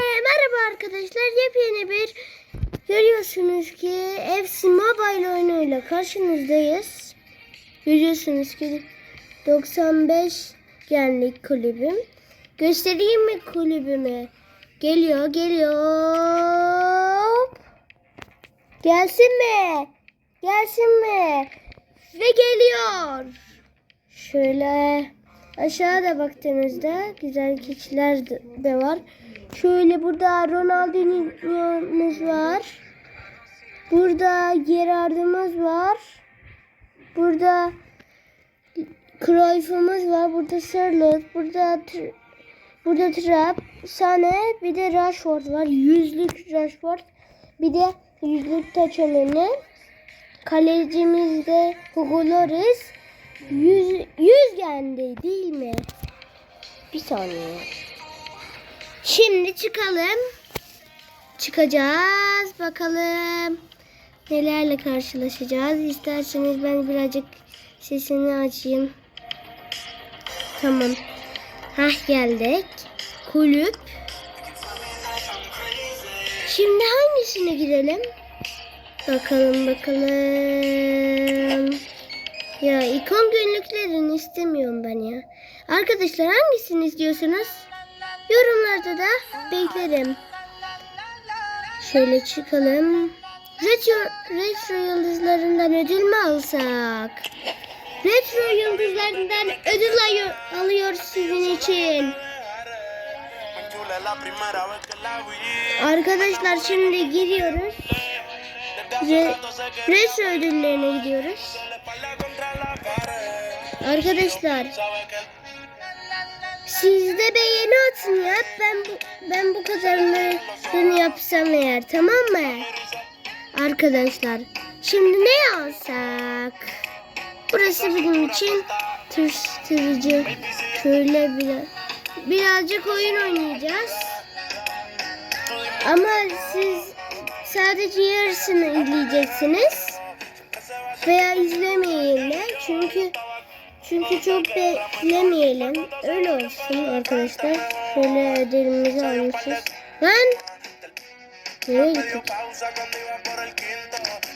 merhaba arkadaşlar. Yepyeni bir görüyorsunuz ki FC Mobile oyunuyla karşınızdayız. Görüyorsunuz ki 95 genlik kulübüm. Göstereyim mi kulübümü? Geliyor, geliyor. Gelsin mi? Gelsin mi? Ve geliyor. Şöyle aşağıda baktığınızda güzel keçiler de var. Şöyle burada Ronaldinho'muz var. Burada Gerard'ımız var. Burada Cruyff'ımız var. Burada Sörloth. Burada burada Trapp, Sane, bir de Rashford var. Yüzlük Rashford. Bir de yüzlük taç önemli. Kalecimiz de Hugo Lloris. Yüz, yüz geldi değil mi? Bir saniye. Şimdi çıkalım. Çıkacağız. Bakalım nelerle karşılaşacağız. İsterseniz ben birazcık sesini açayım. Tamam. Hah geldik. Kulüp. Şimdi hangisine girelim? Bakalım bakalım. Ya ikon günlüklerini istemiyorum ben ya. Arkadaşlar hangisini istiyorsunuz? Yorumlarda da beklerim. Şöyle çıkalım. Retro, retro yıldızlarından ödül mü alsak? Retro yıldızlarından ödül ayo- alıyoruz sizin için. Arkadaşlar şimdi giriyoruz. Re- retro ödüllerine gidiyoruz. Arkadaşlar siz de beğeni atın ya. Ben bu, ben bu kadarını yapsam eğer tamam mı? Arkadaşlar şimdi ne alsak? Burası benim için tırsıtıcı. Şöyle biraz, birazcık oyun oynayacağız. Ama siz sadece yarısını izleyeceksiniz. Veya izlemeyin. Çünkü çünkü çok beklemeyelim. Öyle olsun arkadaşlar. Şöyle ödülümüzü almışız. Lan! Nereye gittik?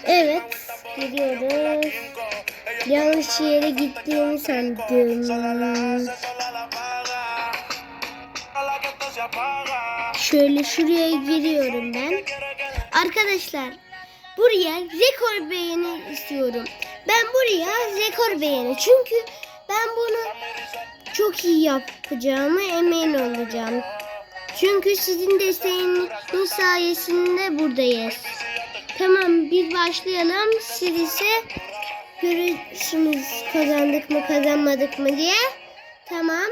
Evet. Gidiyoruz. Yanlış yere gittiğimi sandım. Şöyle şuraya giriyorum ben. Arkadaşlar buraya rekor beğeni istiyorum. Ben buraya rekor beğeni. Çünkü ben bunu çok iyi yapacağımı emin olacağım. Çünkü sizin desteğiniz sayesinde buradayız. Tamam biz başlayalım. Siz ise görürsünüz kazandık mı kazanmadık mı diye. Tamam.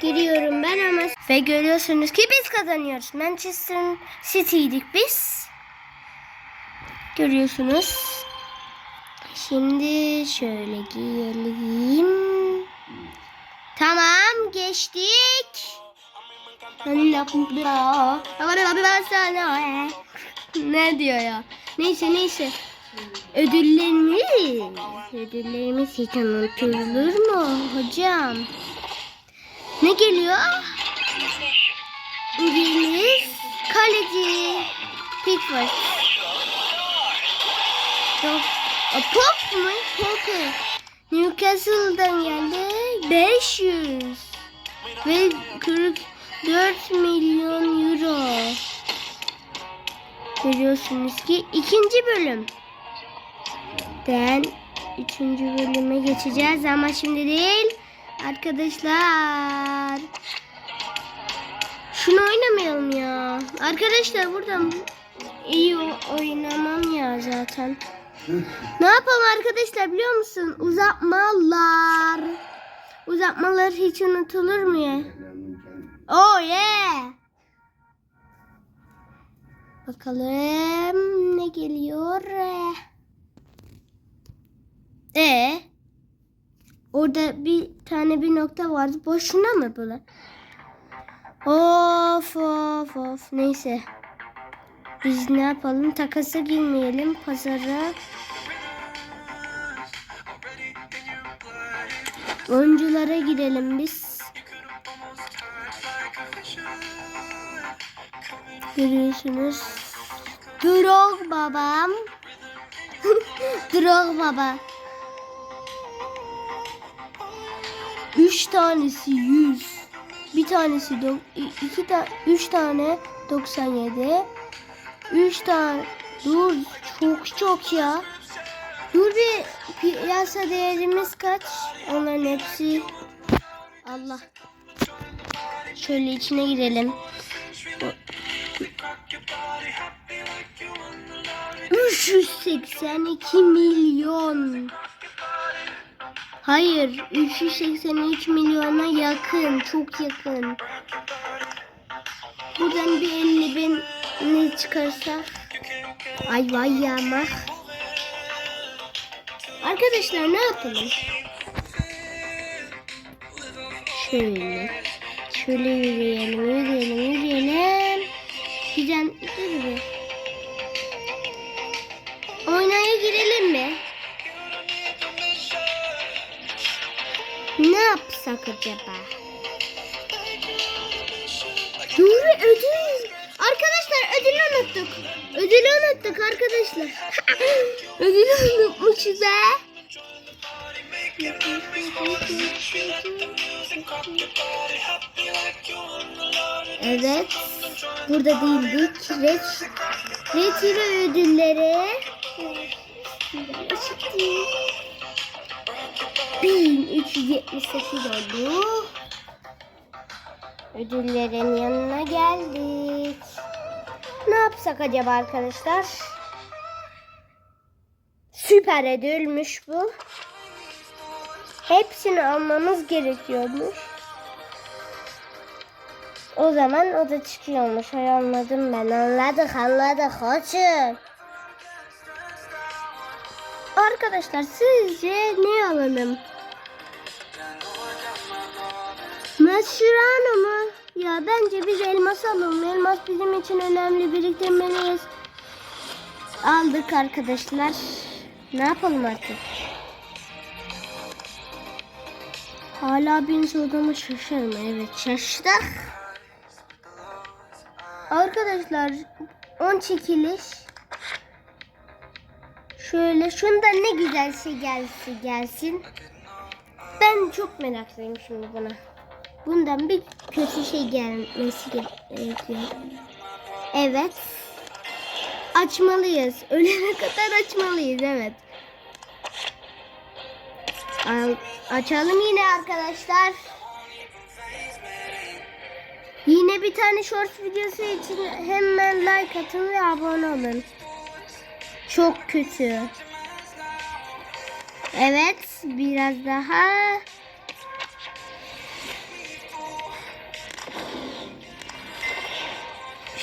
Giriyorum ben ama ve görüyorsunuz ki biz kazanıyoruz. Manchester City'ydik biz. Görüyorsunuz. Şimdi şöyle giyelim. Tamam geçtik. Ne diyor ya? Neyse neyse. Ödüllerimiz, ödüllerimiz hiç unutulur mu hocam? Ne geliyor? İngiliz kaleci Pickford. Yok. A, Pop mu? Poker. Newcastle'dan geldi. 500. Ve 44 milyon euro. Görüyorsunuz ki ikinci bölüm. Ben üçüncü bölüme geçeceğiz ama şimdi değil. Arkadaşlar. Şunu oynamayalım ya. Arkadaşlar buradan iyi oynamam ya zaten. Ne yapalım arkadaşlar biliyor musun? Uzatmalar. Uzatmalar hiç unutulur mu ya? Oh yeah. Bakalım ne geliyor? E Orada bir tane bir nokta vardı. Boşuna mı böyle? Of of of. Neyse. Biz ne yapalım? Takasa girmeyelim pazara. Oyunculara gidelim biz. Görüyorsunuz. Drog babam. Drog baba. Üç tanesi yüz. Bir tanesi do iki ta üç tane 97. Üç tane dur çok çok ya. Dur bir piyasa değerimiz kaç? Onların hepsi Allah. Şöyle içine girelim. 382 milyon. Hayır, 383 milyona yakın, çok yakın. Buradan bir 50 bin ne çıkarsa. Ay vay ya ama. Arkadaşlar ne yapalım? Şöyle. Şöyle yürüyelim, yürüyelim, yürüyelim. Güzel, dur bir. Oynaya girelim mi? Ne yapsak acaba? Dur ödül. Unuttuk. Ödülü unuttuk arkadaşlar. ödülü unutmuşuz ha. Evet. Burada değildik. Red Hero ödülleri. 1378 oldu. Ödüllerin yanına geldik. Ne yapsak acaba arkadaşlar? Süper ödülmüş bu. Hepsini almamız gerekiyormuş. O zaman o da çıkıyormuş. Ay anladım ben. Anladık anladık. Koçum. Arkadaşlar sizce ne alalım? Meşrano mu? Ya bence biz elmas alalım. Elmas bizim için önemli. Biriktirmeliyiz. Aldık arkadaşlar. Ne yapalım artık? Hala bin sorduğumu şaşırma. Evet şaştık. Arkadaşlar 10 çekiliş. Şöyle şunda ne güzel şey gelsin gelsin. Ben çok meraklıyım şimdi buna. Bundan bir kötü şey gelmesi gerekiyor. Evet. Açmalıyız. Ölene kadar açmalıyız. Evet. Al, açalım yine arkadaşlar. Yine bir tane short videosu için hemen like atın ve abone olun. Çok kötü. Evet, biraz daha.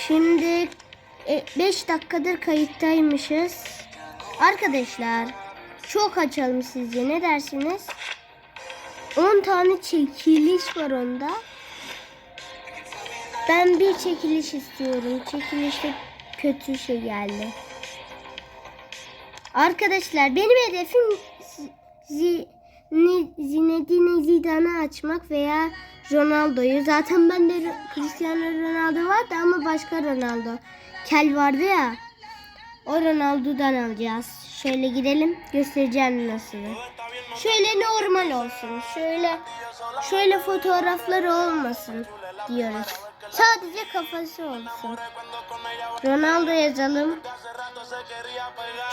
Şimdi 5 dakikadır kayıttaymışız. Arkadaşlar, çok açalım sizce ne dersiniz? 10 tane çekiliş var onda. Ben bir çekiliş istiyorum. Çekilişte kötü şey geldi. Arkadaşlar benim hedefim Zinedine Zidane'ı açmak veya Ronaldo'yu. Zaten bende Cristiano Ronaldo vardı ama başka Ronaldo. Kel vardı ya. O Ronaldo'dan alacağız. Şöyle gidelim. Göstereceğim nasıl. Şöyle normal olsun. Şöyle şöyle fotoğrafları olmasın diyoruz. Sadece kafası olsun. Ronaldo yazalım.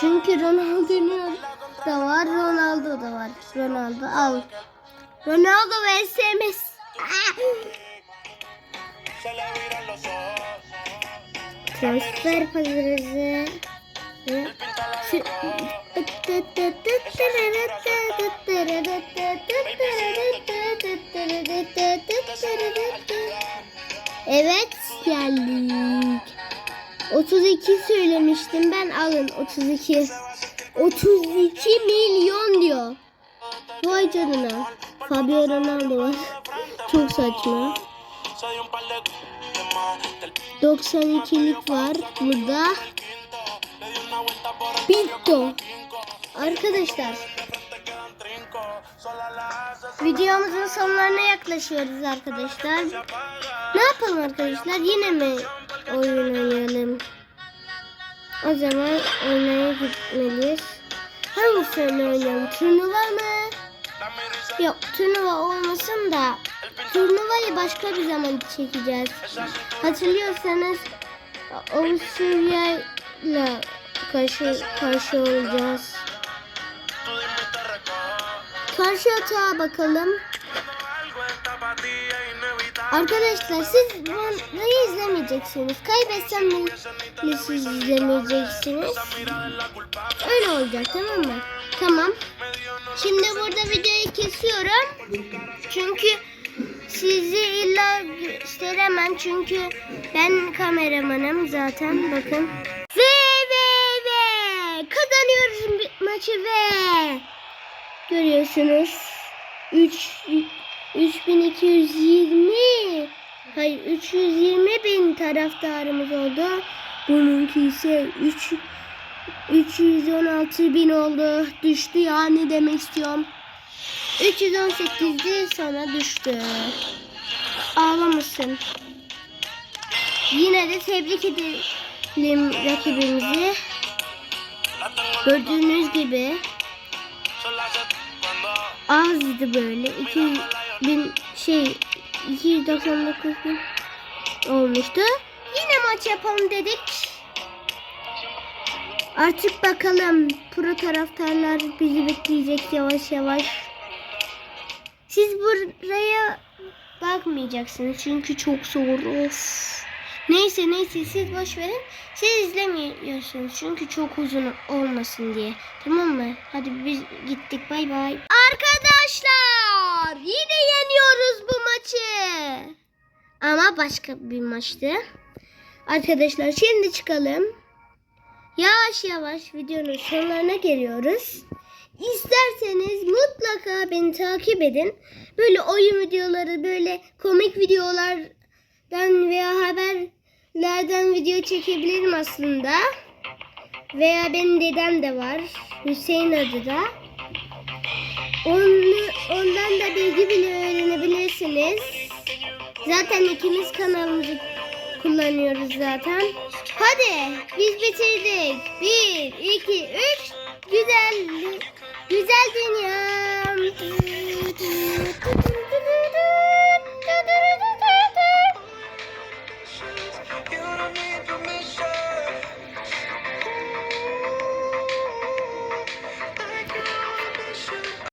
Çünkü Ronaldo'nun da var, Ronaldo da var. Ronaldo al. Ronaldo ve SMS. Transfer pazarı. Evet geldik. 32 söylemiştim ben alın 32. 32 milyon diyor. Vay canına. Fabio Ronaldo var. Çok saçma. 92'lik var burada. Pinto. Arkadaşlar. Videomuzun sonlarına yaklaşıyoruz arkadaşlar. Ne yapalım arkadaşlar? Yine mi oyun oynayalım? O zaman oynaya gitmeliyiz. Hangisini oynayalım? Turnuva mı? Yok turnuva olmasın da turnuvayı başka bir zaman çekeceğiz. Hatırlıyorsanız Avusturya'yla karşı karşı olacağız. Karşı atağa bakalım. Arkadaşlar siz burayı izlemeyeceksiniz. Kaybetsem de siz izlemeyeceksiniz. Öyle olacak tamam mı? Tamam. Şimdi burada videoyu kesiyorum. Çünkü sizi illa gösteremem. Çünkü ben kameramanım zaten. Bakın. Ve ve ve kazanıyoruz maçı ve görüyorsunuz. 3 3220 Hayır 320 bin taraftarımız oldu. Bununki ise 3 316 bin oldu. Düştü yani demek istiyorum. 318'di sonra düştü. Ağlamasın. Yine de tebrik edelim rakibimizi. Gördüğünüz gibi azdı böyle. 2000 şey 299 bin olmuştu. Yine maç yapalım dedik. Artık bakalım pro taraftarlar bizi bekleyecek yavaş yavaş. Siz buraya bakmayacaksınız çünkü çok zor. Of. Neyse neyse siz boş verin. Siz izlemiyorsunuz çünkü çok uzun olmasın diye. Tamam mı? Hadi biz gittik bay bay. Arkadaşlar yine yeniyoruz bu maçı. Ama başka bir maçtı. Arkadaşlar şimdi çıkalım. Yavaş yavaş videonun sonlarına geliyoruz. İsterseniz mutlaka beni takip edin. Böyle oyun videoları, böyle komik videolardan veya haberlerden video çekebilirim aslında. Veya benim dedem de var. Hüseyin adı da. Onu, ondan da bilgi bile öğrenebilirsiniz. Zaten ikimiz kanalımızı kullanıyoruz zaten. Hadi biz bitirdik. Bir, iki, üç. Güzel, güzel dünya.